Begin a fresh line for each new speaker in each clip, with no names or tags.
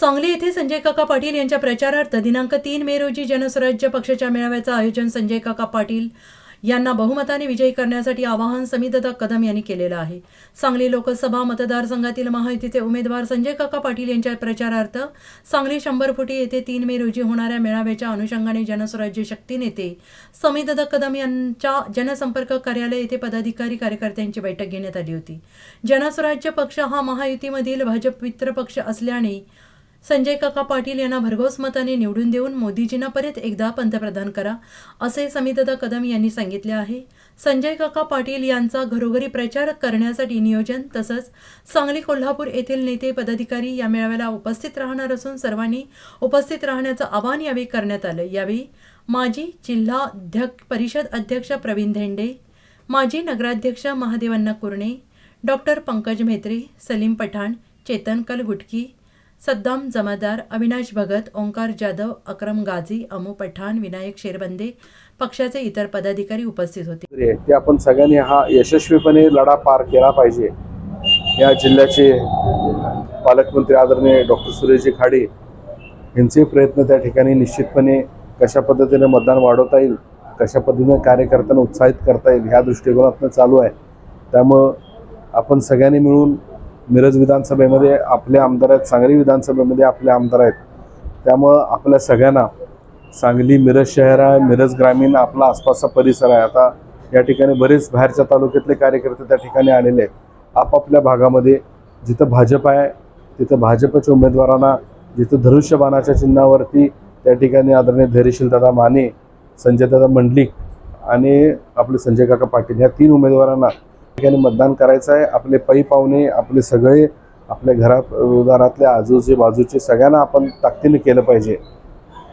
सांगली येथे संजय काका पाटील यांच्या प्रचारार्थ दिनांक तीन मे रोजी जनस्वराज्य पक्षाच्या मेळाव्याचं आयोजन संजय काका पाटील यांना बहुमताने विजयी करण्यासाठी आवाहन समितदा कदम यांनी केलेलं आहे. सांगली लोकसभा मतदारसंघातील महायुतीचे उमेदवार संजय काका पाटील यांच्या प्रचारार्थ सांगली शंभर फुटी येथे तीन मे रोजी होणाऱ्या मेळाव्याच्या अनुषंगाने जनस्वराज्य शक्ती नेते समितदा कदम यांच्या जनसंपर्क कार्यालय येथे पदाधिकारी कार्यकर्त्यांची बैठक घेण्यात आली होती. जनस्वराज्य पक्ष हा महायुतीमधील भाजप मित्र पक्ष असल्याने संजय काका पाटील यांना भरघोस मताने निवडून देऊन मोदीजींना परत एकदा पंतप्रधान करा असे समितदा कदम यांनी सांगितले आहे. संजय काका पाटील यांचा घरोघरी प्रचार करण्यासाठी नियोजन तसंच सांगली कोल्हापूर येथील नेते पदाधिकारी या मेळाव्याला उपस्थित राहणार असून सर्वांनी उपस्थित राहण्याचं आवाहन यावेळी करण्यात आलं. यावेळी माजी जिल्हा अध्यक्ष परिषद अध्यक्ष प्रवीण धेंडे माजी नगराध्यक्ष महादेवन्ना कुर्णे डॉक्टर पंकज म्हेत्रे सलीम पठाण चेतन कलगुटकी सद्दाम जमादार अविनाश भगत ओंकार जाधव अक्रम गाझी अमू पठाण विनायक शेरबंदे पक्षाचे इतर पदाधिकारी उपस्थित होते.
ते आपण सगळ्यांनी हा यशस्वीपणे लढा पार केला पाहिजे. या जिल्ह्याचे पालकमंत्री आदरणीय डॉक्टर सुरेशजी खाडे यांचे प्रयत्न त्या ठिकाणी निश्चितपणे कशा पद्धतीने मतदान वाढवता येईल कशा पद्धतीने कार्यकर्त्यांना उत्साहित करता येईल ह्या दृष्टिकोनातनं चालू आहे. त्यामुळं आपण सगळ्यांनी मिळून मिरज विधानसभेमध्ये आपले आमदार आहेत सांगली विधानसभेमध्ये आपले आमदार आहेत. त्यामुळं आपल्या सगळ्यांना सांगली मिरज शहर आहे मिरज ग्रामीण आपला आसपासचा परिसर आहे. आता या ठिकाणी बरेच बाहेरच्या तालुक्यातले कार्यकर्ते त्या ठिकाणी आलेले आहेत. आपापल्या भागामध्ये जिथं भाजप आहे तिथं भाजपच्या उमेदवारांना जिथं धनुष्यबाणाच्या चिन्हावरती त्या ठिकाणी आदरणीय धैर्यशील दादा माने संजय दादा मंडलिक आणि आपले संजय काका पाटील ह्या तीन उमेदवारांना ठिकाणी मतदान करायचं आहे. आपले पै पाहुणे आपले सगळे आपल्या घरात दारातले आजूचे बाजूचे सगळ्यांना आपण ताकदीने केलं पाहिजे.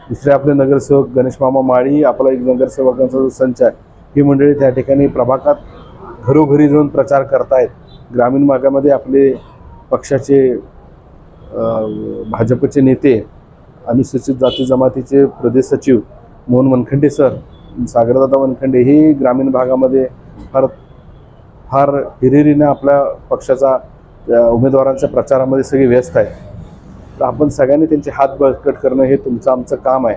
दुसरे आपले नगरसेवक गणेश मामा माळी आपला एक नगरसेवकांचा जो संच आहे ही मंडळी त्या ठिकाणी प्रभागात घरोघरी जाऊन प्रचार करतायत. ग्रामीण भागामध्ये आपले पक्षाचे भाजपचे नेते अनुसूचित जाती जमातीचे प्रदेश सचिव मोहन वनखंडे सर सागरदादा वनखंडे हे ग्रामीण भागामध्ये फार फार हिरिरीनं आपल्या पक्षाचा उमेदवारांच्या प्रचारामध्ये सगळे व्यस्त आहे. तर आपण सगळ्यांनी त्यांचे हात बळकट करणं हे तुमचं आमचं काम आहे.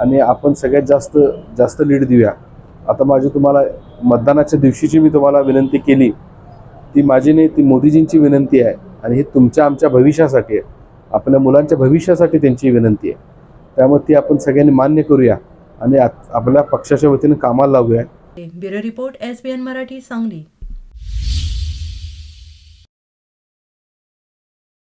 आणि आपण सगळ्यात जास्त जास्त लीड देऊया. आता माझी तुम्हाला मतदानाच्या दिवशीची मी तुम्हाला विनंती केली. ती माझी नाही ती मोदीजींची विनंती आहे. आणि ही तुमच्या आमच्या भविष्यासाठी आहे. आपल्या मुलांच्या भविष्यासाठी त्यांची विनंती आहे. त्यामुळे ती आपण सगळ्यांनी मान्य करूया. आणि आपल्या पक्षाच्या वतीने कामाला लावूया.
Bureau report S B N Marathi Sangli.